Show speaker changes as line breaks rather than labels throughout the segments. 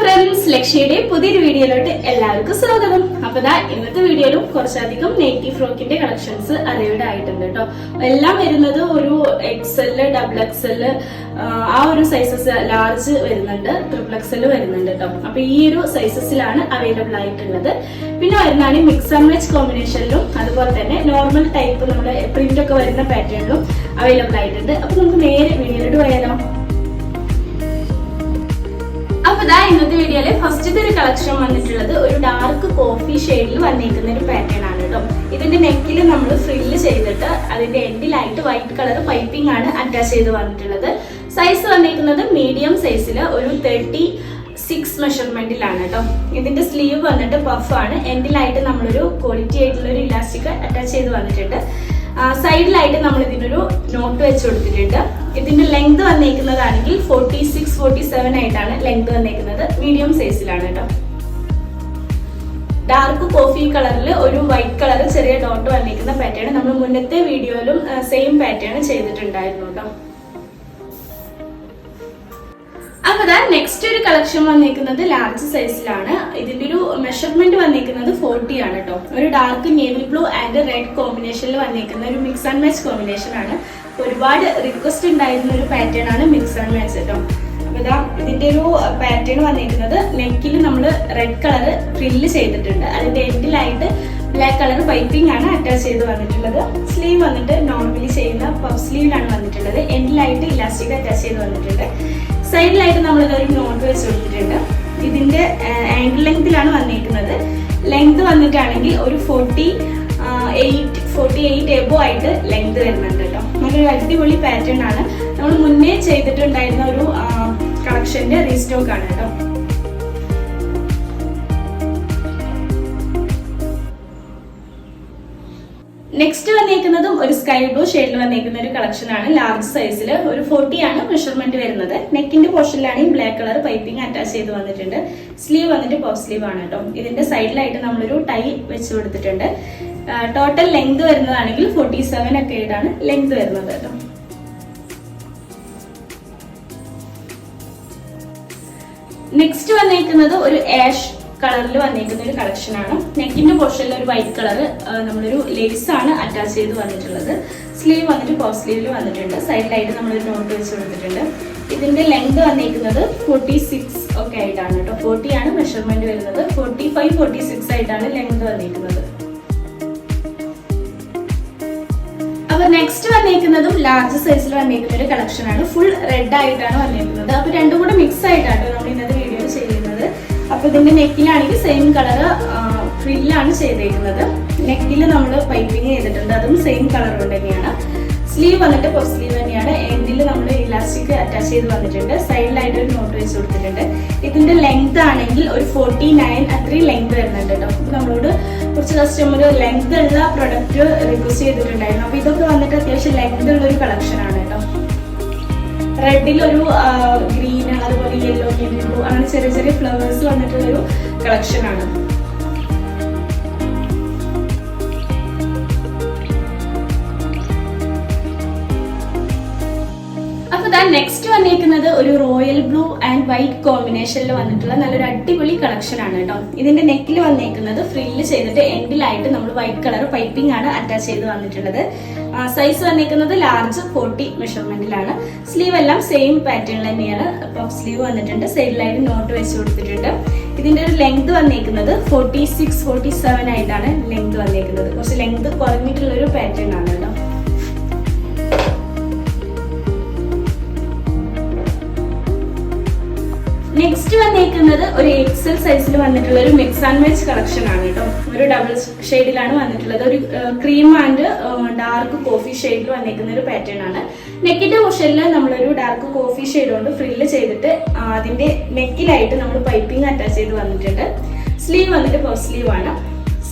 Friends ലക്ഷ്യയുടെ പുതിയൊരു വീഡിയോയിലോട്ട് എല്ലാവർക്കും സ്വാഗതം. അപ്പൊ ദാ ഇന്നത്തെ വീഡിയോയിലും കുറച്ചധികം നെയ്റ്റീവ് ഫ്രോക്കിന്റെ കളക്ഷൻസ് അറിയേഡ് ആയിട്ടുണ്ട് കേട്ടോ എല്ലാം വരുന്നത് ഒരു എക്സെൽ ഡബിൾ എക്സെൽ ആ ഒരു സൈസസ് ലാർജ് വരുന്നുണ്ട് ട്രിപ്പിൾ എക്സെൽ വരുന്നുണ്ട് കേട്ടോ അപ്പൊ ഈ ഒരു സൈസസിലാണ് അവൈലബിൾ ആയിട്ടുള്ളത്. പിന്നെ വരുന്നതാണ് മിക്സ് ആൻഡ് മാച്ച് കോമ്പിനേഷനിലും അതുപോലെ തന്നെ നോർമൽ ടൈപ്പ് നമ്മുടെ പ്രിന്റ് ഒക്കെ വരുന്ന പാറ്റേണിലും അവൈലബിൾ ആയിട്ടുണ്ട്. അപ്പൊ നമുക്ക് നേരെ വീഡിയോയിലോട്ട് പോയാലോ. അപ്പൊ ഇതാ ഇന്നത്തെ വീഡിയോയിൽ ഫസ്റ്റത്തെ ഒരു കളക്ഷൻ വന്നിട്ടുള്ളത് ഒരു ഡാർക്ക് കോഫി ഷെയ്ഡിൽ വന്നിരിക്കുന്ന ഒരു പാറ്റേൺ ആണ് കേട്ടോ ഇതിന്റെ നെക്കിൽ നമ്മൾ ഫ്രില്ല് ചെയ്തിട്ട് അതിന്റെ എൻഡിലായിട്ട് വൈറ്റ് കളർ പൈപ്പിംഗ് ആണ് അറ്റാച്ച് ചെയ്ത് വന്നിട്ടുള്ളത്. സൈസ് വന്നിരിക്കുന്നത് മീഡിയം സൈസിൽ ഒരു തേർട്ടി സിക്സ് മെഷർമെന്റിലാണ് കേട്ടോ ഇതിന്റെ സ്ലീവ് വന്നിട്ട് പഫ് ആണ്. എൻഡിലായിട്ട് നമ്മളൊരു ക്വാളിറ്റി ആയിട്ടുള്ള ഒരു ഇലാസ്റ്റിക് അറ്റാച്ച് ചെയ്ത് വന്നിട്ടുണ്ട്. സൈഡിലായിട്ട് നമ്മൾ ഇതിനൊരു നോട്ട് വെച്ച് കൊടുത്തിട്ടുണ്ട്. ഇതിന്റെ ലെങ്ത് വന്നേക്കുന്നതാണെങ്കിൽ ഫോർട്ടി സിക്സ് ഫോർട്ടി സെവൻ ആയിട്ടാണ് ലെങ്ത് വന്നേക്കുന്നത്. മീഡിയം സൈസിലാണ് കേട്ടോ. ഡാർക്ക് കോഫി കളറിൽ ഒരു വൈറ്റ് കളർ ചെറിയ ഡോട്ട് വന്നിരിക്കുന്ന പാറ്റേൺ നമ്മൾ മുന്നത്തെ വീഡിയോയിലും സെയിം പാറ്റേൺ ചെയ്തിട്ടുണ്ടായിരുന്നു കേട്ടോ. അപ്പൊ ദാ നെക്സ്റ്റ് ഒരു കളക്ഷൻ വന്നിരിക്കുന്നത് ലാർജ് സൈസിലാണ് ഇതിന്റെ ഒരു മെഷർമെന്റ് വന്നിരിക്കുന്നത് ഫോർട്ടി ആണ് കേട്ടോ. ഒരു dark navy blue and red കോമ്പിനേഷനിൽ വന്നിരിക്കുന്ന ഒരു മിക്സ് ആൻഡ് മാച്ച് കോമ്പിനേഷൻ ആണ്. ഒരുപാട് റിക്വസ്റ്റ് ഉണ്ടായിരുന്ന ഒരു പാറ്റേൺ ആണ് മിക്സ് ആൻഡ് മാച്ച് കേട്ടോ അപ്പോൾ ഇതാ ഇതിന്റെ ഒരു പാറ്റേൺ വന്നിരിക്കുന്നത് നെക്കിൽ നമ്മൾ റെഡ് കളർ ഫ്രില്ല് ചെയ്തിട്ടുണ്ട്. അതിന്റെ എൻഡിലായിട്ട് ബ്ലാക്ക് കളർ പൈപ്പിംഗ് ആണ് അറ്റാച്ച് ചെയ്ത് വന്നിട്ടുള്ളത്. സ്ലീവ് വന്നിട്ട് നോർമലി ചെയ്യുന്ന പഫ് സ്ലീവിലാണ് വന്നിട്ടുള്ളത്. എൻഡിലായിട്ട് ഇലാസ്റ്റിക് അറ്റാച്ച് ചെയ്ത് വന്നിട്ടുണ്ട്. സൈഡിലായിട്ട് നമ്മൾ ഇതൊരു നോട്ട് വെച്ച് കൊടുത്തിട്ടുണ്ട്. ഇതിന്റെ ആംഗിൾ ലെങ്തിലാണ് വന്നിരിക്കുന്നത്. ലെങ്ത് വന്നിട്ടാണെങ്കിൽ ഒരു forty eight forty eight above ആയിട്ട് ലെങ്ത് വരുന്നുണ്ട് കേട്ടോ നല്ലൊരു അടിപൊളി പാറ്റേൺ ആണ്. നമ്മൾ മുന്നേ ചെയ്തിട്ടുണ്ടായിരുന്ന ഒരു കളക്ഷന്റെ റീസ്റ്റോക്ക് ആണ് കേട്ടോ. നെക്സ്റ്റ് വന്നേക്കുന്നതും ഒരു സ്കൈ ബ്ലൂ ഷെയ്ഡിൽ വന്നേക്കുന്ന ഒരു കളക്ഷൻ ആണ്. ലാർജ് സൈസിൽ ഒരു ഫോർട്ടി ആണ് മെഷർമെന്റ് വരുന്നത്. നെക്കിന്റെ പോർഷനിലാണ് ഈ ബ്ലാക്ക് കളർ പൈപ്പിംഗ് അറ്റാച്ച് ചെയ്ത് വന്നിട്ടുണ്ട്. സ്ലീവ് വന്നിട്ട് പഫ് സ്ലീവ് ആണ് കേട്ടോ. ഇതിന്റെ സൈഡിലായിട്ട് നമ്മളൊരു ടൈ വെച്ച് കൊടുത്തിട്ടുണ്ട്. ടോട്ടൽ ലെങ്ത് വരുന്നതാണെങ്കിൽ ഫോർട്ടി സെവൻ ഒക്കെ ആയിട്ടാണ് ലെങ്ത് വരുന്നത് കേട്ടോ. നെക്സ്റ്റ് വന്നേക്കുന്നത് ഒരു ആഷ് കളറിൽ വന്നേക്കുന്ന ഒരു കളക്ഷൻ ആണ്. നെക്കിന്റെ പോർഷനിൽ ഒരു വൈറ്റ് കളർ നമ്മളൊരു ലേസ് ആണ് അറ്റാച്ച് ചെയ്ത് വന്നിട്ടുള്ളത്. സ്ലീവ് വന്നിട്ട് പഫ് സ്ലീവിൽ വന്നിട്ടുണ്ട്. സൈഡിലായിട്ട് നമ്മളൊരു നോട്ട് വെച്ച് കൊടുത്തിട്ടുണ്ട്. ഇതിന്റെ ലെങ്ത് വന്നേക്കുന്നത് ഫോർട്ടി സിക്സ് ഒക്കെ ആയിട്ടാണ് കേട്ടോ. ഫോർട്ടി ആണ് മെഷർമെന്റ് വരുന്നത്. ഫോർട്ടി ഫൈവ് ഫോർട്ടി സിക്സ് ആയിട്ടാണ് ലെങ്ത് വന്നിരിക്കുന്നത് അപ്പൊ നെക്സ്റ്റ് വന്നിരിക്കുന്നതും ലാർജ് സൈസിൽ വന്നിരിക്കുന്ന ഒരു കളക്ഷൻ ആണ്. ഫുൾ റെഡ് ആയിട്ടാണ് വന്നിരിക്കുന്നത് അപ്പൊ രണ്ടും കൂടെ മിക്സ് ആയിട്ടാണ് നമ്മൾ ഇന്നത്തെ വീഡിയോ ചെയ്യുന്നത്. അപ്പൊ ഇതിന്റെ നെക്കിലാണെങ്കിൽ സെയിം കളർ ഫ്രില്ലാണ് ചെയ്തേക്കുന്നത്. നെക്കിൽ നമ്മൾ പൈപ്പിംഗ് ചെയ്തിട്ടുണ്ട്. അതും സെയിം കളർ കൊണ്ട് തന്നെയാണ്. സ്ലീവ് വന്നിട്ട് പൊസ് സ്ലീവ് തന്നെയാണ്. എൻഡിൽ നമ്മൾ ഇലാസ്റ്റിക് അറ്റാച്ച് ചെയ്ത് വന്നിട്ടുണ്ട്. സൈഡിലായിട്ട് ഒരു നോട്ട് വെച്ച് കൊടുത്തിട്ടുണ്ട്. ഇതിന്റെ ലെങ്ത് ആണെങ്കിൽ ഒരു ഫോർട്ടി നയൻ അത്രയും ലെങ്ത് വരുന്നുണ്ട് കേട്ടോ നമ്മളോട് കുറച്ച് കസ്റ്റമർ ലെങ്ത് ഉള്ള പ്രൊഡക്റ്റ് റിക്വസ്റ്റ് ചെയ്തിട്ടുണ്ടായിരുന്നു. അപ്പൊ ഇതൊക്കെ വന്നിട്ട് അത്യാവശ്യം ലെങ്ത് ഉള്ള ഒരു കളക്ഷൻ ആണ് കേട്ടോ. റെഡിലൊരു ഗ്രീൻ അതുപോലെ യെല്ലോ ഗ്രീൻ അങ്ങനെ ചെറിയ ചെറിയ ഫ്ലവേഴ്സ് വന്നിട്ടുള്ള ഒരു കളക്ഷൻ ആണ്. നെക്സ്റ്റ് വന്നിരിക്കുന്നത് ഒരു റോയൽ ബ്ലൂ ആൻഡ് വൈറ്റ് കോമ്പിനേഷനിൽ വന്നിട്ടുള്ള നല്ലൊരു അടിപൊളി കളക്ഷൻ ആണ് കേട്ടോ. ഇതിന്റെ നെക്കിൽ വന്നിരിക്കുന്നത് ഫ്രില്ല് ചെയ്തിട്ട് എൻഡിലായിട്ട് നമ്മൾ വൈറ്റ് കളർ പൈപ്പിംഗ് ആണ് അറ്റാച്ച് ചെയ്ത് വന്നിട്ടുള്ളത്. സൈസ് വന്നിരിക്കുന്നത് ലാർജ് ഫോർട്ടി മെഷർമെന്റിലാണ് സ്ലീവ് എല്ലാം സെയിം പാറ്റേൺ തന്നെയാണ്. പഫ് സ്ലീവ് വന്നിട്ടുണ്ട്. സൈഡിലായിട്ട് നോട്ട് വെച്ച് കൊടുത്തിട്ടുണ്ട്. ഇതിന്റെ ഒരു ലെങ്ത് വന്നിരിക്കുന്നത് ഫോർട്ടി സിക്സ് ഫോർട്ടി സെവൻ ആയിട്ടാണ് ലെങ്ത് വന്നിരിക്കുന്നത് കുറച്ച് ലെങ്ത് കുറഞ്ഞിട്ടുള്ള ഒരു പാറ്റേൺ ആണ്. നെക്സ്റ്റ് വന്നേക്കുന്നത് ഒരു എക്സൽ സൈസിൽ വന്നിട്ടുള്ള ഒരു മിക്സ് ആൻഡ് മാച്ച് കളക്ഷൻ ആണ് കേട്ടോ. ഒരു ഡബിൾ ഷെയ്ഡിലാണ് വന്നിട്ടുള്ളത്. ഒരു ക്രീം ആൻഡ് ഡാർക്ക് കോഫി ഷെയ്ഡിൽ വന്നേക്കുന്ന ഒരു പാറ്റേൺ ആണ്. നെക്കിന്റെ പോർഷനിൽ നമ്മളൊരു ഡാർക്ക് കോഫി ഷെയ്ഡ് കൊണ്ട് ഫ്രില്ല് ചെയ്തിട്ട് അതിന്റെ നെക്കിലായിട്ട് നമ്മൾ പൈപ്പിംഗ് അറ്റാച്ച് ചെയ്ത് വന്നിട്ടുണ്ട്. സ്ലീവ് വന്നിട്ട് പഫ് സ്ലീവ് ആണ്.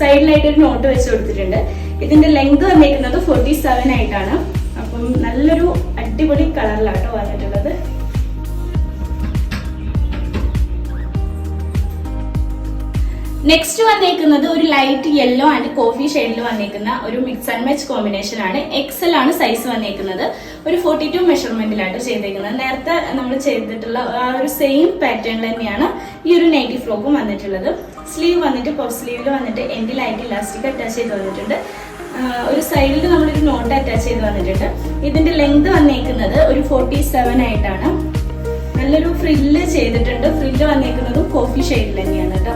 സൈഡിലായിട്ട് ഒരു നോട്ട് വെച്ച് കൊടുത്തിട്ടുണ്ട്. ഇതിന്റെ ലെങ്ത് വന്നേക്കുന്നത് ഫോർട്ടി സെവൻ ആയിട്ടാണ്. അപ്പം നല്ലൊരു അടിപൊളി കളറിലാട്ടോ വന്നിട്ടുള്ളത്. നെക്സ്റ്റ് വന്നേക്കുന്നത് ഒരു ലൈറ്റ് യെല്ലോ ആൻഡ് കോഫി ഷെയ്ഡിൽ വന്നേക്കുന്ന ഒരു മിക്സ് ആൻഡ് മാച്ച് കോമ്പിനേഷൻ ആണ്. എക്സൽ ആണ് സൈസ് വന്നേക്കുന്നത്. ഒരു ഫോർട്ടി ടു മെഷർമെന്റിലാണ് ചെയ്തേക്കുന്നത്. നേരത്തെ നമ്മൾ ചെയ്തിട്ടുള്ള ആ ഒരു സെയിം പാറ്റേണിൽ തന്നെയാണ് ഈ ഒരു നൈറ്റി ഫ്രോക്കും വന്നിട്ടുള്ളത്. സ്ലീവ് വന്നിട്ട് പഫ് സ്ലീവിൽ വന്നിട്ട് എന്റെ ലൈറ്റ് ഇലാസ്റ്റിക് അറ്റാച്ച് ചെയ്ത് വന്നിട്ടുണ്ട്. ഒരു സൈഡിൽ നമ്മളൊരു നോട്ട് അറ്റാച്ച് ചെയ്ത് വന്നിട്ടുണ്ട്. ഇതിന്റെ ലെങ്ത് വന്നേക്കുന്നത് ഒരു ഫോർട്ടി സെവൻ ആയിട്ടാണ്. നല്ലൊരു ഫ്രില്ല് ചെയ്തിട്ടുണ്ട്. ഫ്രില്ല് വന്നേക്കുന്നതും കോഫി ഷെയ്ഡിൽ തന്നെയാണ് കേട്ടോ.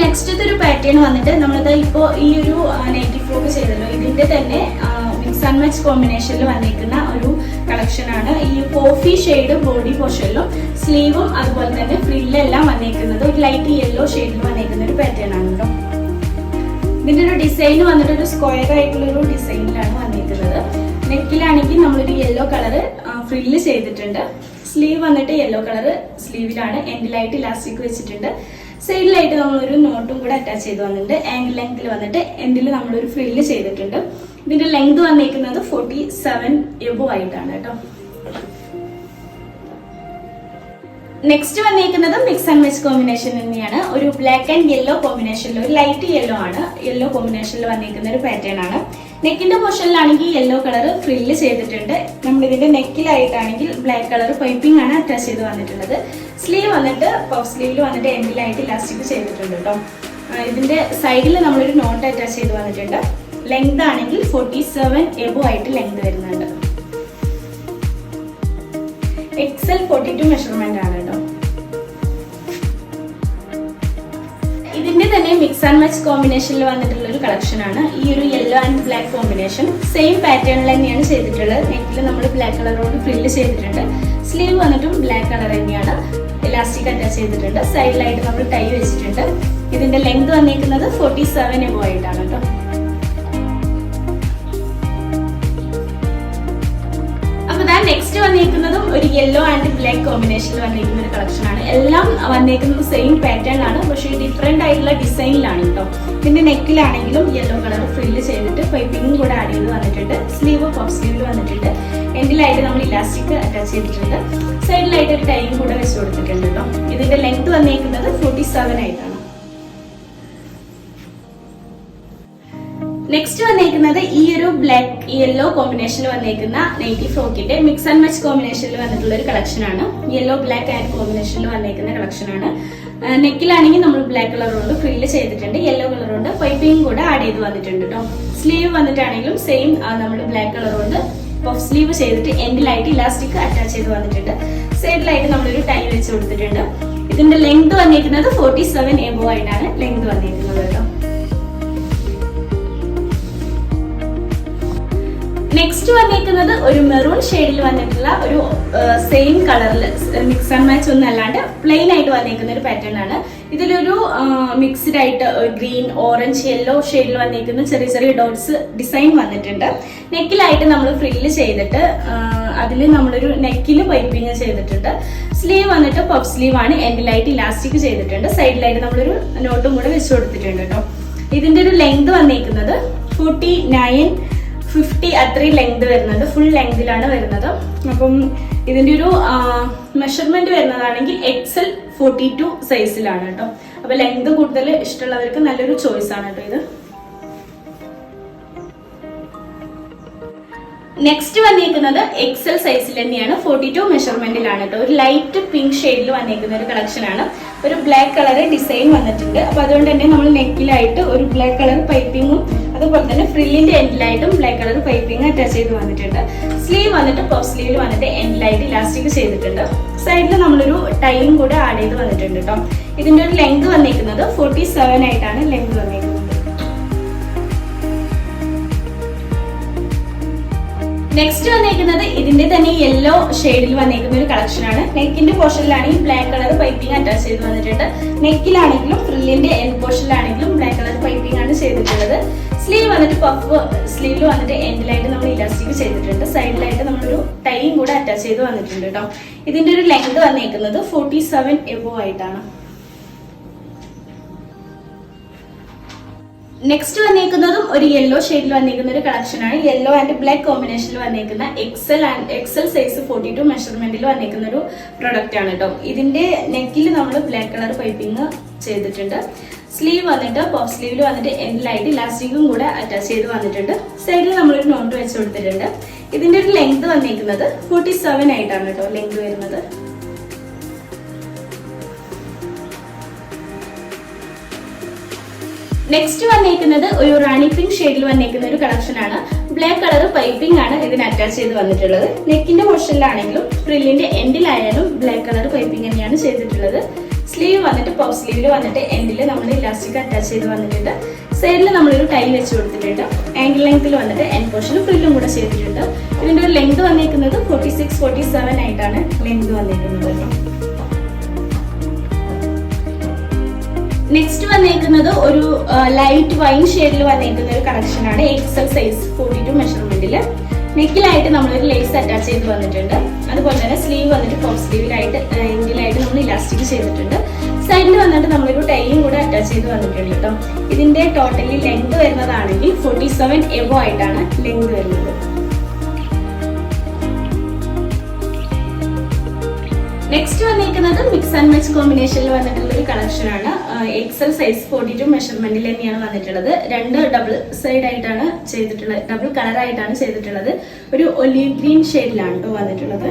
നെക്സ്റ്റ് ഒരു പാറ്റേൺ വന്നിട്ട് നമ്മളിത് ഇപ്പോൾ ഈ ഒരു നൈറ്റി ഫ്രോക്ക് ചെയ്തല്ലോ. ഇതിന്റെ തന്നെ മിക്സ് ആൻഡ് മാച്ച് കോമ്പിനേഷനിൽ വന്നിരിക്കുന്ന ഒരു കളക്ഷൻ ആണ്. ഈ കോഫി ഷെയ്ഡ് ബോഡി പോർഷനിലും സ്ലീവും അതുപോലെ തന്നെ ഫ്രില്ലെല്ലാം വന്നിരിക്കുന്നത് ഒരു ലൈറ്റ് യെല്ലോ ഷെയ്ഡിൽ വന്നിരിക്കുന്ന ഒരു പാറ്റേൺ ആണ് കേട്ടോ ഇതിന്റെ ഒരു ഡിസൈൻ വന്നിട്ട് ഒരു സ്ക്വയർ ആയിട്ടുള്ള ഒരു ഡിസൈനിലാണ് വന്നിരിക്കുന്നത് നെക്കിലാണെങ്കിൽ നമ്മളൊരു യെല്ലോ കളറ് ഫ്രില്ല് ചെയ്തിട്ടുണ്ട്. സ്ലീവ് വന്നിട്ട് യെല്ലോ കളറ് സ്ലീവിലാണ് എൻഡിലായിട്ട് ഇലാസ്റ്റിക് വെച്ചിട്ടുണ്ട്. സൈഡിലായിട്ട് നമ്മളൊരു നോട്ടും കൂടെ അറ്റാച്ച് ചെയ്ത് വന്നിട്ടുണ്ട്. ആംഗിൾ ലെങ്തിൽ വന്നിട്ട് എൻഡിൽ നമ്മളൊരു ഫ്രില്ല് ചെയ്തിട്ടുണ്ട്. ഇതിന്റെ ലെങ്ത് വന്നിരിക്കുന്നത് ഫോർട്ടി സെവൻ എബോ ആയിട്ടാണ് കേട്ടോ. നെക്സ്റ്റ് വന്നിരിക്കുന്നത് മിക്സ് ആൻഡ് മിക്സ് കോമ്പിനേഷൻ തന്നെയാണ്. ഒരു ബ്ലാക്ക് ആൻഡ് യെല്ലോ കോമ്പിനേഷനിൽ ഒരു ലൈറ്റ് യെല്ലോ ആണ്. യെല്ലോ കോമ്പിനേഷനിൽ വന്നിരിക്കുന്ന ഒരു പാറ്റേൺ ആണ്. നെക്കിന്റെ പോർഷനിലാണെങ്കിൽ യെല്ലോ കളർ ഫ്രില്ല് ചെയ്തിട്ടുണ്ട്. നമ്മൾ ഇതിന്റെ നെക്കിലായിട്ടാണെങ്കിൽ ബ്ലാക്ക് കളർ പൈപ്പിംഗ് ആണ് അറ്റാച്ച് ചെയ്ത് വന്നിട്ടുള്ളത്. സ്ലീവ് വന്നിട്ട് പഫ് സ്ലീവിൽ വന്നിട്ട് എൻഡിലായിട്ട് ഇലാസ്റ്റിക് ചെയ്തിട്ടുണ്ട് കേട്ടോ ഇതിന്റെ സൈഡിൽ നമ്മളൊരു നോട്ട് അറ്റാച്ച് ചെയ്ത് വന്നിട്ടുണ്ട്. ലെങ്ത് ആണെങ്കിൽ ഫോർട്ടി സെവൻ എബോ ആയിട്ട് ലെങ്ത് വരുന്നുണ്ട്. എക്സൽ ഫോർട്ടി ടു മെഷർമെന്റ് ആണ് കേട്ടോ ഇതിന്റെ തന്നെ മിക്സ് ആൻഡ് മാച്ച് കോമ്പിനേഷനിൽ വന്നിട്ടുള്ള ഒരു കളക്ഷൻ ആണ്. ഈ ഒരു yellow and black combination same പാറ്റേണിൽ തന്നെയാണ് ചെയ്തിട്ടുള്ളത്. നെക്കിൽ നമ്മൾ ബ്ലാക്ക് കളറോട് ഫില്ല് ചെയ്തിട്ടുണ്ട്. സ്ലീവ് വന്നിട്ടും ബ്ലാക്ക് കളർ തന്നെയാണ്. ഇലാസ്റ്റിക് അറ്റാച്ച് ചെയ്തിട്ടുണ്ട്. സൈഡിലായിട്ട് നമ്മൾ ടൈ വെച്ചിട്ടുണ്ട്. ഇതിന്റെ ലെങ്ത് വന്നിരിക്കുന്നത് ഫോർട്ടി സെവൻ എബോ ആയിട്ടാണ് കേട്ടോ. അപ്പൊ നെക്സ്റ്റ് വന്നിരിക്കുന്നതും ഒരു യെല്ലോ ആൻഡ് ബ്ലാക്ക് കോമ്പിനേഷനിൽ വന്നിരിക്കുന്ന ഒരു കളക്ഷൻ ആണ്. എല്ലാം വന്നിരിക്കുന്നത് സെയിം പാറ്റേൺ ആണ്. പക്ഷേ ഡിഫറെന്റ് ആയിട്ടുള്ള ഡിസൈനിലാണ് കേട്ടോ. ഇതിന്റെ നെക്കിലാണെങ്കിലും യെല്ലോ കളർ ഫ്രില്ല് ചെയ്തിട്ട് പൈപ്പിങ്ങും കൂടെ ആഡ് ചെയ്ത് വന്നിട്ടുണ്ട്. സ്ലീവ് പഫ് സ്ലീവിൽ വന്നിട്ടുണ്ട്. എൻഡിലായിട്ട് നമ്മൾ ഇലാസ്റ്റിക് അറ്റാച്ച് ചെയ്തിട്ടുണ്ട്. സൈഡിലായിട്ട് ഒരു ടൈം കൂടെ വെച്ച് കൊടുത്തിട്ടുണ്ട് കേട്ടോ. ഇതിന്റെ ലെങ്ത് വന്നിരിക്കുന്നത് ഫോർട്ടി സെവൻ ആയിട്ടാണ്. നെക്സ്റ്റ് വന്നേക്കുന്നത് ഈ ഒരു ബ്ലാക്ക് യെല്ലോ കോമ്പിനേഷനിൽ വന്നേക്കുന്ന നൈറ്റി ഫ്രോക്കിന്റെ മിക്സ് ആൻഡ് മച്ച് കോമ്പിനേഷനിൽ വന്നിട്ടുള്ള ഒരു കളക്ഷൻ ആണ്. യെല്ലോ ബ്ലാക്ക് ആൻഡ് കോമ്പിനേഷനിൽ വന്നേക്കുന്ന കളക്ഷൻ ആണ്. നെക്കിലാണെങ്കിൽ നമ്മൾ ബ്ലാക്ക് കളർ കൊണ്ട് ഫ്രില്ല് ചെയ്തിട്ടുണ്ട് യെല്ലോ കളർ കൊണ്ട് പൈപ്പിംഗ് കൂടെ ആഡ് ചെയ്ത് വന്നിട്ടുണ്ട് കേട്ടോ സ്ലീവ് വന്നിട്ടാണെങ്കിലും സെയിം നമ്മൾ ബ്ലാക്ക് കളർ കൊണ്ട് പഫ് സ്ലീവ് ചെയ്തിട്ട് എൻഡിലായിട്ട് ഇലാസ്റ്റിക് അറ്റാച്ച് ചെയ്ത് വന്നിട്ടുണ്ട്. സൈഡിലായിട്ട് നമ്മളൊരു ടൈ വെച്ച് കൊടുത്തിട്ടുണ്ട്. ഇതിന്റെ ലെങ്ത് വന്നിരിക്കുന്നത് ഫോർട്ടി സെവൻ എബോ ആയിട്ടാണ് ലെങ്ത് വന്നിരിക്കുന്നത് കേട്ടോ നെക്സ്റ്റ് വന്നിരിക്കുന്നത് ഒരു മെറൂൺ ഷെയ്ഡിൽ വന്നിട്ടുള്ള ഒരു സെയിം കളറിൽ മിക്സ് ആൻഡ് മാച്ച് ഒന്നും അല്ലാണ്ട് പ്ലെയിൻ ആയിട്ട് വന്നിരിക്കുന്ന ഒരു പാറ്റേൺ ആണ്. ഇതിലൊരു മിക്സ്ഡ് ആയിട്ട് ഗ്രീൻ ഓറഞ്ച് യെല്ലോ ഷെയ്ഡിൽ വന്നിരിക്കുന്ന ചെറിയ ചെറിയ ഡോട്ട്സ് ഡിസൈൻ വന്നിട്ടുണ്ട്. നെക്കിലായിട്ട് നമ്മൾ ഫ്രില്ല് ചെയ്തിട്ട് അതിൽ നമ്മളൊരു നെക്കിൽ പൈപ്പിങ് ചെയ്തിട്ടുണ്ട്. സ്ലീവ് വന്നിട്ട് പഫ് സ്ലീവ് ആണ്. എൻഡിലായിട്ട് ഇലാസ്റ്റിക് ചെയ്തിട്ടുണ്ട്. സൈഡിലായിട്ട് നമ്മളൊരു നോട്ടും കൂടെ വെച്ച് കൊടുത്തിട്ടുണ്ട് കേട്ടോ. ഇതിന്റെ ഒരു ലെങ്ത് വന്നിരിക്കുന്നത് ഫോർട്ടി നയൻ ഫിഫ്റ്റി അത്രയും ലെങ്ത് വരുന്നുണ്ട് ഫുൾ ലെങ്തിലാണ് വരുന്നത്. അപ്പം ഇതിന്റെ ഒരു മെഷർമെന്റ് വരുന്നതാണെങ്കിൽ എക്സൽ ഫോർട്ടി ടു സൈസിലാണ് കേട്ടോ. അപ്പോൾ ലെങ്ത് കൂടുതൽ ഇഷ്ടമുള്ളവർക്ക് നല്ലൊരു ചോയ്സാണ് കേട്ടോ ഇത്. നെക്സ്റ്റ് വന്നിരിക്കുന്നത് എക്സൽ സൈസിൽ തന്നെയാണ്. ഫോർട്ടി ടു മെഷർമെന്റിലാണ് കേട്ടോ. ഒരു ലൈറ്റ് പിങ്ക് ഷെയ്ഡിൽ വന്നിരിക്കുന്ന ഒരു കളക്ഷൻ ആണ്. ഒരു ബ്ലാക്ക് കളർ ഡിസൈൻ വന്നിട്ടുണ്ട്. അപ്പൊ അതുകൊണ്ട് തന്നെ നമ്മൾ നെക്കിലായിട്ട് ഒരു ബ്ലാക്ക് കളർ പൈപ്പിങ്ങും അതുപോലെ തന്നെ ഫ്രില്ലിന്റെ എൻഡിലായിട്ടും ബ്ലാക്ക് കളർ പൈപ്പിംഗ് അറ്റാച്ച് ചെയ്ത് വന്നിട്ടുണ്ട്. സ്ലീവ് വന്നിട്ട് പഫ് സ്ലീവിൽ വന്നിട്ട് എൻഡിലായിട്ട് ഇലാസ്റ്റിക് ചെയ്തിട്ടുണ്ട്. സൈഡിൽ നമ്മളൊരു ടൈം കൂടെ ആഡ് ചെയ്ത് വന്നിട്ടുണ്ട് കേട്ടോ. ഇതിന്റെ ഒരു ലെങ്ത് വന്നിരിക്കുന്നത് ഫോർട്ടി സെവൻ ആയിട്ടാണ് ലെങ്ത് വന്നിരിക്കുന്നത് നെക്സ്റ്റ് വന്നേക്കുന്നത് ഇതിന്റെ തന്നെ യെല്ലോ ഷെയ്ഡിൽ വന്നേക്കുന്ന ഒരു കളക്ഷൻ ആണ്. നെക്കിന്റെ പോർഷനിലാണെങ്കിൽ ബ്ലാക്ക് കളർ പൈപ്പിംഗ് അറ്റാച്ച് ചെയ്ത് വന്നിട്ടുണ്ട്. നെക്കിലാണെങ്കിലും ഫ്രില്ലിന്റെ എൻ പോർഷനിലാണെങ്കിലും ബ്ലാക്ക് കളർ പൈപ്പിംഗ് ആണ് ചെയ്തിട്ടുള്ളത്. സ്ലീവ് വന്നിട്ട് പഫ് സ്ലീവിൽ വന്നിട്ട് എൻഡിലായിട്ട് നമ്മൾ ഇലാസ്റ്റിക് ചെയ്തിട്ടുണ്ട്. സൈഡിലായിട്ട് നമ്മളൊരു ടൈം കൂടെ അറ്റാച്ച് ചെയ്ത് വന്നിട്ടുണ്ട് കേട്ടോ ഇതിന്റെ ഒരു ലെങ്ത് വന്നേക്കുന്നത് ഫോർട്ടി സെവൻ എബോ ആയിട്ടാണ്. നെക്സ്റ്റ് വന്നേക്കുന്നതും ഒരു യെല്ലോ ഷെയ്ഡിൽ വന്നേക്കുന്ന ഒരു കളക്ഷൻ ആണ്. യെല്ലോ ആൻഡ് ബ്ലാക്ക് കോമ്പിനേഷനിൽ വന്നേക്കുന്ന XL and XL size forty two മെഷർമെന്റിൽ വന്നേക്കുന്ന ഒരു പ്രൊഡക്റ്റ് ആണ് കേട്ടോ ഇതിന്റെ നെക്കിൽ നമ്മൾ ബ്ലാക്ക് കളർ പൈപ്പിംഗ് ചെയ്തിട്ടുണ്ട്. സ്ലീവ് വന്നിട്ട് പോപ്പ് സ്ലീവിൽ വന്നിട്ട് എൻഡിലായിട്ട് ഇലാസ്റ്റിക്കും കൂടെ അറ്റാച്ച് ചെയ്ത് വന്നിട്ടുണ്ട്. സൈഡിൽ നമ്മളൊരു നോട്ട് വെച്ച് കൊടുത്തിട്ടുണ്ട്. ഇതിന്റെ ഒരു ലെങ്ത് വന്നിരിക്കുന്നത് ഫോർട്ടി സെവൻ ആയിട്ടാണ് കേട്ടോ ലെങ്ത് വരുന്നത്. നെക്സ്റ്റ് വന്നേക്കുന്നത് ഒരു റാണി പിങ്ക് ഷെയ്ഡിൽ വന്നേക്കുന്ന ഒരു കളക്ഷൻ ആണ്. ബ്ലാക്ക് കളർ പൈപ്പിംഗ് ആണ് ഇതിന് അറ്റാച്ച് ചെയ്ത് വന്നിട്ടുള്ളത്. നെക്കിന്റെ പോർഷനിലാണെങ്കിലും ഫ്രില്ലിന്റെ എൻഡിലായാലും ബ്ലാക്ക് കളർ പൈപ്പിംഗ് തന്നെയാണ് ചെയ്തിട്ടുള്ളത്. സ്ലീവ് വന്നിട്ട് പഫ് സ്ലീവിൽ വന്നിട്ട് എൻഡിൽ നമ്മൾ ഇലാസ്റ്റിക് അറ്റാച്ച് ചെയ്ത് വന്നിട്ടുണ്ട്. സൈഡിൽ നമ്മളൊരു ടൈ വെച്ച് കൊടുത്തിട്ടുണ്ട്. ആംഗിൾ ലെങ്ത്തിൽ വന്നിട്ട് എൻ പോർഷനും ഫ്രില്ലും കൂടെ ചെയ്തിട്ടുണ്ട്. ഇതിന്റെ ഒരു ലെങ്ത് വന്നേക്കുന്നത് ഫോർട്ടി സിക്സ് ഫോർട്ടി സെവൻ ആയിട്ടാണ് ലെങ്ത് വന്നേക്കുന്നത്. നെക്സ്റ്റ് വന്നേക്കുന്നത് ഒരു ലൈറ്റ് വൈൻ ഷെയ്ഡിൽ വന്നേക്കുന്ന ഒരു കളക്ഷൻ ആണ്. എക്സൽ സൈസ് ഫോർട്ടി ടു മെഷർമെന്റിൽ നെക്കിലായിട്ട് നമ്മളൊരു ലേസ് അറ്റാച്ച് ചെയ്ത് വന്നിട്ടുണ്ട്. അതുപോലെ തന്നെ സ്ലീവ് വന്നിട്ട് പോപ്പ് സ്ലീവിലായിട്ട് എങ്കിലായിട്ട് നമ്മൾ ഇലാസ്റ്റിക് ചെയ്തിട്ടുണ്ട്. സൈഡിൽ വന്നിട്ട് നമ്മളൊരു ടൈയും കൂടെ അറ്റാച്ച് ചെയ്ത് വന്നിട്ടുണ്ട് കേട്ടോ. ഇതിന്റെ ടോട്ടലി ലെങ്ത് വരുന്നതാണെങ്കിൽ ഫോർട്ടി സെവൻ എബോ ആയിട്ടാണ് ലെങ്ത് വരുന്നത്. നെക്സ്റ്റ് വന്നിരിക്കുന്നത് മിക്സ് ആൻഡ് മാച്ച് കോമ്പിനേഷനിൽ വന്നിട്ടുള്ള ഒരു കളക്ഷൻ ആണ്. എക്സൽ സൈസ് ഫോർട്ടി ടു മെഷർമെന്റിൽ തന്നെയാണ് വന്നിട്ടുള്ളത്. രണ്ട് ഡബിൾ സൈഡ് ആയിട്ടാണ് ചെയ്തിട്ടുള്ളത്. ഡബിൾ കളർ ആയിട്ടാണ് ചെയ്തിട്ടുള്ളത്. ഒരു ഒലീവ് ഗ്രീൻ ഷെയ്ഡിലാണ് കേട്ടോ വന്നിട്ടുള്ളത്.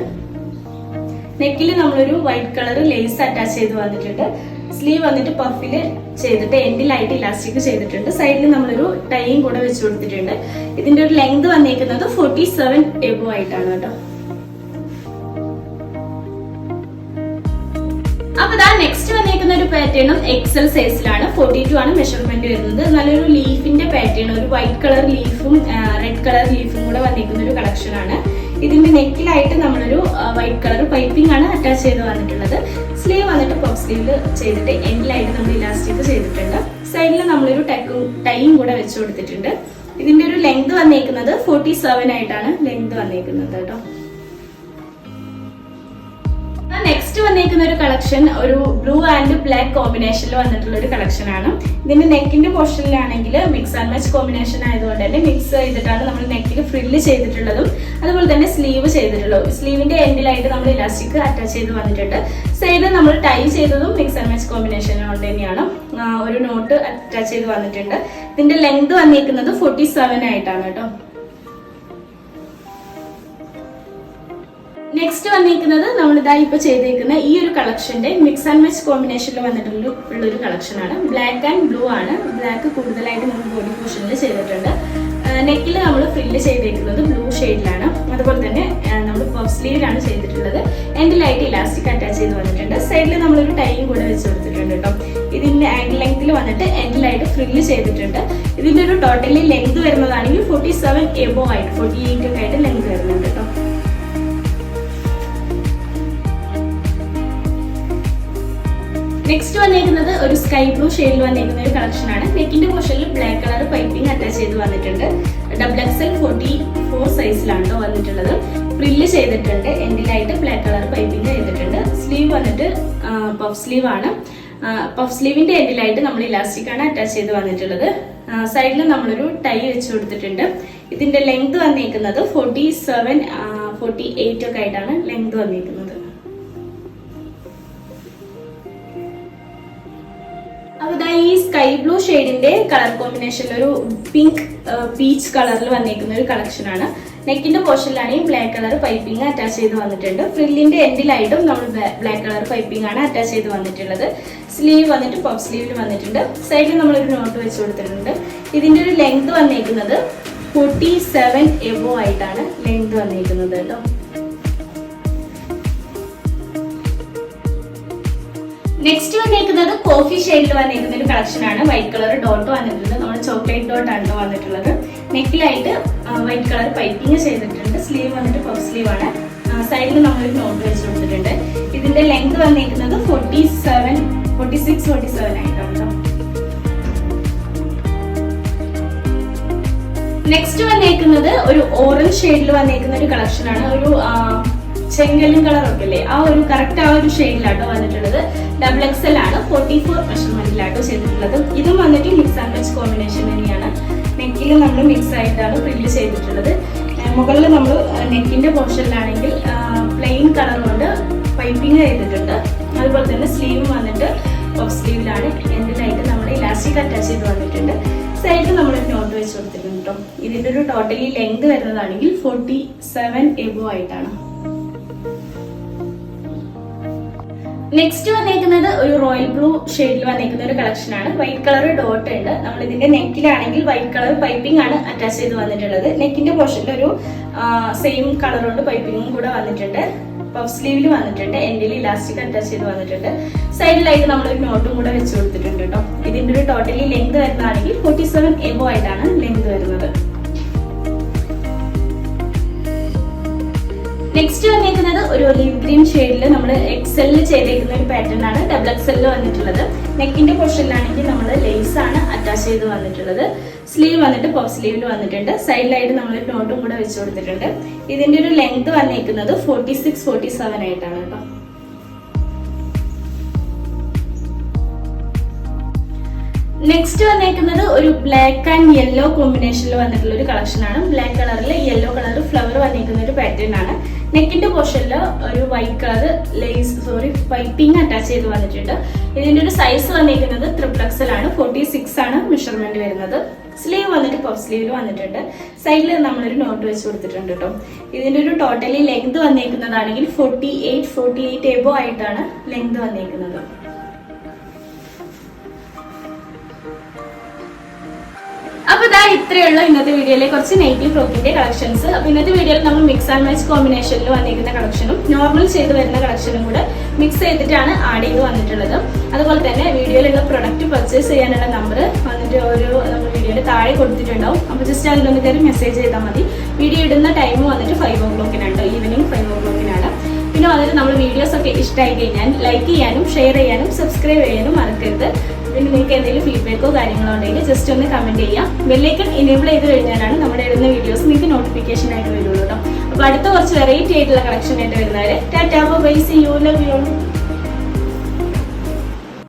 നെക്കിൽ നമ്മളൊരു വൈറ്റ് കളർ ലേസ് അറ്റാച്ച് ചെയ്ത് വന്നിട്ടുണ്ട്. സ്ലീവ് വന്നിട്ട് പഫിൽ ചെയ്തിട്ട് എൻഡിലായിട്ട് ഇലാസ്റ്റിക് ചെയ്തിട്ടുണ്ട്. സൈഡിൽ നമ്മളൊരു ടൈയും കൂടെ വെച്ച് കൊടുത്തിട്ടുണ്ട്. ഇതിന്റെ ഒരു ലെങ്ത് വന്നേക്കുന്നത് ഫോർട്ടി സെവൻ എബോ ആയിട്ടാണ് കേട്ടോ അപ്പൊ ദാ നെക്സ്റ്റ് വന്നേക്കുന്ന ഒരു പാറ്റേണും എക്സൽ സൈസിലാണ് ഫോർട്ടി ടു ആണ് മെഷർമെന്റ് വരുന്നത്. നല്ലൊരു ലീഫിന്റെ പാറ്റേൺ ഒരു വൈറ്റ് കളർ ലീഫും റെഡ് കളർ ലീഫും കൂടെ വന്നിരിക്കുന്ന ഒരു കളക്ഷൻ ആണ്. ഇതിന്റെ നെക്കിലായിട്ട് നമ്മളൊരു വൈറ്റ് കളർ പൈപ്പിംഗ് ആണ് അറ്റാച്ച് ചെയ്ത് വന്നിട്ടുള്ളത്. സ്ലീവ് വന്നിട്ട് പോപ്പ് സ്ലീവ് ചെയ്തിട്ട് എൻഡിലായിട്ട് നമ്മൾ ഇലാസ്റ്റിക് ചെയ്തിട്ടുണ്ട്. സൈഡിൽ നമ്മളൊരു ടക്കും ടൈയും കൂടെ വെച്ച് കൊടുത്തിട്ടുണ്ട്. ഇതിന്റെ ഒരു ലെങ്ത് വന്നേക്കുന്നത് ഫോർട്ടി സെവൻ ആയിട്ടാണ് ലെങ്ത് വന്നേക്കുന്നത് കേട്ടോ. നെക്സ്റ്റ് വന്നേക്കുന്ന ഒരു കളക്ഷൻ ഒരു ബ്ലൂ ആൻഡ് ബ്ലാക്ക് കോമ്പിനേഷനിൽ വന്നിട്ടുള്ള ഒരു കളക്ഷൻ ആണ്. ഇതിന്റെ നെക്കിന്റെ പോർഷനിലാണെങ്കിൽ മിക്സ് ആൻഡ് മാച്ച് കോമ്പിനേഷൻ ആയതുകൊണ്ട് തന്നെ മിക്സ് ചെയ്തിട്ടാണ് നമ്മൾ നെക്കിൽ ഫ്രില്ല് ചെയ്തിട്ടുള്ളതും അതുപോലെ തന്നെ സ്ലീവ് ചെയ്തിട്ടുള്ളതും. സ്ലീവിന്റെ എൻഡിലായിട്ട് നമ്മൾ ഇലാസ്റ്റിക് അറ്റാച്ച് ചെയ്ത് വന്നിട്ടുണ്ട്. സൈഡ് നമ്മൾ ടൈ ചെയ്തതും മിക്സ് ആൻഡ് മാച്ച് കോമ്പിനേഷൻ കൊണ്ട് തന്നെയാണ്. ഒരു നോട്ട് അറ്റാച്ച് ചെയ്ത് വന്നിട്ടുണ്ട്. ഇതിന്റെ ലെങ്ത് വന്നിരിക്കുന്നത് ഫോർട്ടി സെവൻ ആയിട്ടാണ് കേട്ടോ. നെക്സ്റ്റ് വന്നിരിക്കുന്നത് നമ്മൾ ഇതാ ഇപ്പൊ ചെയ്തേക്കുന്ന ഈ ഒരു കളക്ഷന്റെ മിക്സ് ആൻഡ് മാച്ച് കോമ്പിനേഷനിൽ വന്നിട്ടുള്ള ഒരു കളക്ഷൻ ആണ് ബ്ലാക്ക് ആൻഡ് ബ്ലൂ ആണ്. ബ്ലാക്ക് കൂടുതലായിട്ട് നമ്മൾ ബോഡി പോർഷനിൽ ചെയ്തിട്ടുണ്ട്. നെക്കിൽ നമ്മൾ ഫില്ല് ചെയ്തേക്കുന്നത് ബ്ലൂ ഷെയ്ഡിലാണ് അതുപോലെ തന്നെ നമ്മൾ പഫ് സ്ലീവിലാണ് ചെയ്തിട്ടുള്ളത്. എൻഡിലായിട്ട് ഇലാസ്റ്റിക് അറ്റാച്ച് ചെയ്ത് വന്നിട്ടുണ്ട്. സൈഡിൽ നമ്മളൊരു ടൈയും കൂടെ വെച്ച് കൊടുത്തിട്ടുണ്ട് കേട്ടോ. ഇതിന്റെ ആംഗിൾ ലെങ്ത്തിൽ വന്നിട്ട് എൻഡിലായിട്ട് ഫ്രില്ല് ചെയ്തിട്ടുണ്ട്. ഇതിന്റെ ഒരു ടോട്ടലി ലെങ്ത് വരുന്നതാണെങ്കിൽ ഫോർട്ടി സെവൻ എബോ ആയിട്ട് ഫോർട്ടി എയ്റ്റ് ഒക്കെ ആയിട്ട് ലെങ്ത് വരുന്നുണ്ട് കേട്ടോ. നെക്സ്റ്റ് വന്നിരിക്കുന്നത് ഒരു സ്കൈ ബ്ലൂ ഷെയ്ഡിൽ വന്നിരിക്കുന്ന ഒരു കളക്ഷൻ ആണ്. നെക്കിന്റെ പോർഷനിൽ ബ്ലാക്ക് കളർ പൈപ്പിംഗ് അറ്റാച്ച് ചെയ്ത് വന്നിട്ടുണ്ട്. ഡബിൾ എക്സൽ ഫോർട്ടി ഫോർ സൈസിലാണ് വന്നിട്ടുള്ളത്. ഫ്രില്ല് ചെയ്തിട്ടുണ്ട്. എൻഡിലായിട്ട് ബ്ലാക്ക് കളർ പൈപ്പിംഗ് ചെയ്തിട്ടുണ്ട്. സ്ലീവ് വന്നിട്ട് പഫ് സ്ലീവ് ആണ്. പഫ് സ്ലീവിന്റെ എൻഡിലായിട്ട് നമ്മൾ ഇലാസ്റ്റിക് ആണ് അറ്റാച്ച് ചെയ്ത് വന്നിട്ടുള്ളത്. സൈഡിൽ നമ്മളൊരു ടൈ വെച്ച് കൊടുത്തിട്ടുണ്ട്. ഇതിന്റെ ലെങ്ത് വന്നിരിക്കുന്നത് ഫോർട്ടി സെവൻ ഫോർട്ടി എയ്റ്റ് ഒക്കെ ആയിട്ടാണ് ലെങ്ത് വന്നേക്കുന്നത്. ഈ സ്കൈ ബ്ലൂ ഷെയ്ഡിന്റെ കളർ കോമ്പിനേഷനിൽ ഒരു പിങ്ക് പീച്ച് കളറിൽ വന്നിരിക്കുന്ന ഒരു കളക്ഷൻ ആണ്. നെക്കിന്റെ പോർഷനിലാണെങ്കിൽ ബ്ലാക്ക് കളർ പൈപ്പിംഗ് അറ്റാച്ച് ചെയ്ത് വന്നിട്ടുണ്ട്. ഫ്രില്ലിന്റെ എൻഡിലായിട്ടും നമ്മൾ ബ്ലാക്ക് കളർ പൈപ്പിംഗ് ആണ് അറ്റാച്ച് ചെയ്ത് വന്നിട്ടുള്ളത്. സ്ലീവ് വന്നിട്ട് പഫ് സ്ലീവിൽ വന്നിട്ടുണ്ട്. സൈഡിൽ നമ്മളൊരു നോട്ട് വെച്ച് കൊടുത്തിട്ടുണ്ട്. ഇതിന്റെ ഒരു ലെങ്ത് വന്നിരിക്കുന്നത് ഫോർട്ടി സെവൻ എബോ ആയിട്ടാണ് ലെങ്ത് വന്നിരിക്കുന്നത് കേട്ടോ. നെക്സ്റ്റ് വന്നേക്കുന്നത് കോഫി ഷെയ്ഡിൽ വന്നേക്കുന്ന ഒരു കളക്ഷൻ ആണ്. വൈറ്റ് കളർ ഡോട്ട് വന്നിട്ടുണ്ട് നമ്മുടെ ചോക്ലേറ്റ് ഡോട്ട് ആണ് വന്നിട്ടുള്ളത്. നെക്കിലായിട്ട് വൈറ്റ് കളർ പൈപ്പിംഗ് ചെയ്തിട്ടുണ്ട്. സ്ലീവ് വന്നിട്ട് പഫ് സ്ലീവ് ആണ്. സൈഡിൽ നമ്മളൊരു നോട്ട് വെച്ച് കൊടുത്തിട്ടുണ്ട്. ഇതിന്റെ ലെങ്ത് വന്നേക്കുന്നത് forty seven forty six forty seven ആയിട്ടുണ്ട് നെക്സ്റ്റ് വന്നേക്കുന്നത് ഒരു ഓറഞ്ച് ഷെയ്ഡിൽ വന്നേക്കുന്ന ഒരു കളക്ഷൻ ആണ്. ഒരു ചെങ്കല്ലും കളർ ഒക്കെ അല്ലേ ആ ഒരു കറക്റ്റ് ആ ഒരു ഷെയ്ഡിലാട്ടോ വന്നിട്ടുള്ളത്. ഡബിൾ എക്സ് എൽ ആണ്. ഫോർട്ടി ഫോർ മെഷർമെന്റിലാട്ടോ ചെയ്തിട്ടുള്ളത്. ഇതും വന്നിട്ട് മിക്സ് ആൻഡ് മാച്ച് കോമ്പിനേഷൻ തന്നെയാണ്. നെക്കിൽ നമ്മൾ മിക്സ് ആയിട്ടാണ് പ്രിന്റ് ചെയ്തിട്ടുള്ളത്. മുകളിൽ നമ്മൾ നെക്കിന്റെ പോർഷനിലാണെങ്കിൽ പ്ലെയിൻ കളർ കൊണ്ട് പൈപ്പിംഗ് ചെയ്തിട്ടുണ്ട്. അതുപോലെ തന്നെ സ്ലീവ് വന്നിട്ട് ഓഫ് സ്ലീവിലാണ് എൻഡിലായിട്ട് നമ്മൾ ഇലാസ്റ്റിക് അറ്റാച്ച് ചെയ്ത് വന്നിട്ടുണ്ട്. സൈഡിൽ നമ്മൾ നോട്ട് വെച്ച് കൊടുത്തിട്ടുണ്ട് കേട്ടോ ഇതിന്റെ ഒരു ടോട്ടലി ലെങ്ത് വരുന്നതാണെങ്കിൽ ഫോർട്ടി സെവൻ എബോ ആയിട്ടാണ്. നെക്സ്റ്റ് വന്നേക്കുന്നത് ഒരു റോയൽ ബ്ലൂ ഷെയ്ഡിൽ വന്നേക്കുന്ന ഒരു കളക്ഷൻ ആണ്. വൈറ്റ് കളർ ഡോട്ട് ഉണ്ട്. നമ്മൾ ഇതിന്റെ നെക്കിലാണെങ്കിൽ വൈറ്റ് കളർ പൈപ്പിംഗ് ആണ് അറ്റാച്ച് ചെയ്ത് വന്നിട്ടുള്ളത്. നെക്കിന്റെ പോർഷനിൽ ഒരു സെയിം കളർ കൊണ്ട് പൈപ്പിംഗും കൂടെ വന്നിട്ടുണ്ട്. പഫ് സ്ലീവിൽ വന്നിട്ടുണ്ട്. എൻഡിൽ ഇലാസ്റ്റിക് അറ്റാച്ച് ചെയ്ത് വന്നിട്ടുണ്ട്. സൈഡിലായിട്ട് നമ്മൾ ഒരു നോട്ടും കൂടെ വെച്ച് കൊടുത്തിട്ടുണ്ട് കേട്ടോ. ഇതിന്റെ ഒരു ടോട്ടലി ലെങ്ത് വരുന്നതാണെങ്കിൽ ഫോർട്ടി സെവൻ എബോ ആയിട്ടാണ് ലെങ്ത് വരുന്നത്. നെക്സ്റ്റ് വന്നിരിക്കുന്നത് ഒരു ഒലീവ് ഗ്രീൻ ഷെയ്ഡിൽ നമ്മൾ എക്സെല്ലിൽ ചെയ്തേക്കുന്ന ഒരു പാറ്റേൺ ആണ് ഡബിൾ എക്സെല്ലിൽ വന്നിട്ടുള്ളത്. നെക്കിന്റെ പോർഷനിലാണെങ്കിൽ നമ്മൾ ലേസ് ആണ് അറ്റാച്ച് ചെയ്ത് വന്നിട്ടുള്ളത്. സ്ലീവ് വന്നിട്ട് പോപ്പ് സ്ലീവിൽ വന്നിട്ടുണ്ട്. സൈഡിലായിട്ട് നമ്മൾ നോട്ടും കൂടെ വെച്ച് കൊടുത്തിട്ടുണ്ട്. ഇതിന്റെ ഒരു ലെങ്ത് വന്നിരിക്കുന്നത് ഫോർട്ടി സിക്സ് ഫോർട്ടി സെവൻ ആയിട്ടാണ് കേട്ടോ. നെക്സ്റ്റ് വന്നേക്കുന്നത് ഒരു ബ്ലാക്ക് ആൻഡ് യെല്ലോ കോമ്പിനേഷനിൽ വന്നിട്ടുള്ള ഒരു കളക്ഷൻ ആണ്. ബ്ലാക്ക് കളറിൽ യെല്ലോ കളർ ഫ്ലവർ വന്നിരിക്കുന്ന ഒരു പാറ്റേൺ ആണ്. നെക്കിന്റെ പോർഷനിൽ ഒരു white colour lace sorry piping attach ചെയ്ത് വന്നിട്ടുണ്ട്. ഇതിന്റെ ഒരു സൈസ് വന്നിരിക്കുന്നത് ത്രിപ്ലക്സൽ ആണ്. ഫോർട്ടി സിക്സ് ആണ് മെഷർമെന്റ് വരുന്നത്. സ്ലീവ് വന്നിട്ട് പഫ് സ്ലീവിൽ വന്നിട്ടുണ്ട്. സൈഡിൽ നമ്മളൊരു നോട്ട് വെച്ച് കൊടുത്തിട്ടുണ്ട് കേട്ടോ ഇതിന്റെ ഒരു totally length വന്നിരിക്കുന്നതാണെങ്കിൽ forty eight forty eight above ആയിട്ടാണ് ലെങ്ത് വന്നിരിക്കുന്നത്. അപ്പൊ ഇതാ ഇത്രയേ ഉള്ളൂ ഇന്നത്തെ വീഡിയോയിലെ കുറച്ച് നെഗറ്റീവ് ഫ്രോക്കിന്റെ കളക്ഷൻസ് അപ്പൊ ഇന്നത്തെ വീഡിയോയിൽ നമ്മൾ മിക്സ് ആൻഡ് മാച്ച് കോമ്പിനേഷനിൽ വന്നിരിക്കുന്ന കളക്ഷനും നോർമൽ ചെയ്ത് വരുന്ന കളക്ഷനും കൂടെ മിക്സ് ചെയ്തിട്ടാണ് ആഡ് ചെയ്ത് വന്നിട്ടുള്ളത്. അതുപോലെ തന്നെ വീഡിയോയിലുള്ള പ്രൊഡക്റ്റ് പർച്ചേസ് ചെയ്യാനുള്ള നമ്പർ വന്നിട്ട് ഒരു നമ്മൾ വീഡിയോയിൽ താഴെ കൊടുത്തിട്ടുണ്ടാവും. അപ്പോൾ ജസ്റ്റ് അതിലൊന്ന് കയറി മെസ്സേജ് ചെയ്താൽ മതി. വീഡിയോ ഇടുന്ന ടൈം വന്നിട്ട് ഫൈവ് ഓ ക്ലോക്കിനാണ് ഈവനിങ് ഫൈവ് ഓ ക്ലോക്കിനാണ് പിന്നെ വന്നിട്ട് നമ്മൾ വീഡിയോസ് ഒക്കെ ഇഷ്ടമായി കഴിഞ്ഞാൽ ലൈക്ക് ചെയ്യാനും ഷെയർ ചെയ്യാനും സബ്സ്ക്രൈബ് ചെയ്യാനും മറക്കരുത്. പിന്നെ നിങ്ങൾക്ക് എന്തെങ്കിലും ഫീഡ്ബാക്കോ കാര്യങ്ങളോ ഉണ്ടെങ്കിൽ ജസ്റ്റ് ഒന്ന് കമന്റ് ചെയ്യാം. ബെല്ലേക്കൺ എനേബിൾ ചെയ്ത് കഴിഞ്ഞാലാണ് നമ്മുടെ ഇടുന്ന വീഡിയോസ് നിങ്ങൾക്ക് നോട്ടിഫിക്കേഷൻ ആയിട്ട് വരുള്ളൂ കേട്ടോ അപ്പോൾ അടുത്ത കുറച്ച് വെറൈറ്റി ആയിട്ടുള്ള കളക്ഷൻ ആയിട്ട് വരുന്നവരെ tata bye see you love you